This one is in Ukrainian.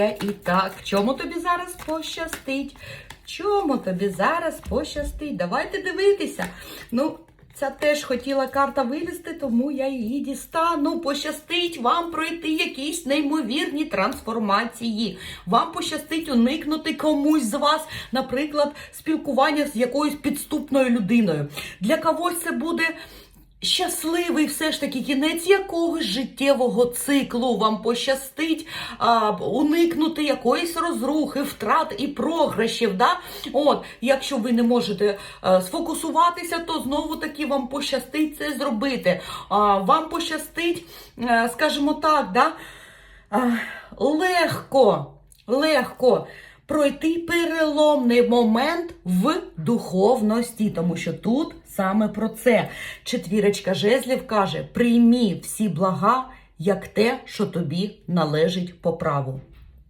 І так, чому тобі зараз пощастить? Чому тобі зараз пощастить? Давайте дивитися. Ну, ця теж хотіла карта вилізти, тому я її дістану. Пощастить вам пройти якісь неймовірні трансформації. Вам пощастить уникнути комусь з вас, наприклад, спілкування з якоюсь підступною людиною. Для когось це буде. Щасливий все ж таки кінець якогось життєвого циклу вам пощастить а, уникнути якоїсь розрухи, втрат і програшів. Да? От, якщо ви не можете а, сфокусуватися, то знову таки вам пощастить це зробити. А, вам пощастить, а, скажімо так, да? а, легко, легко. Пройти переломний момент в духовності, тому що тут саме про це. Четвірочка жезлів каже: приймі всі блага, як те, що тобі належить по праву.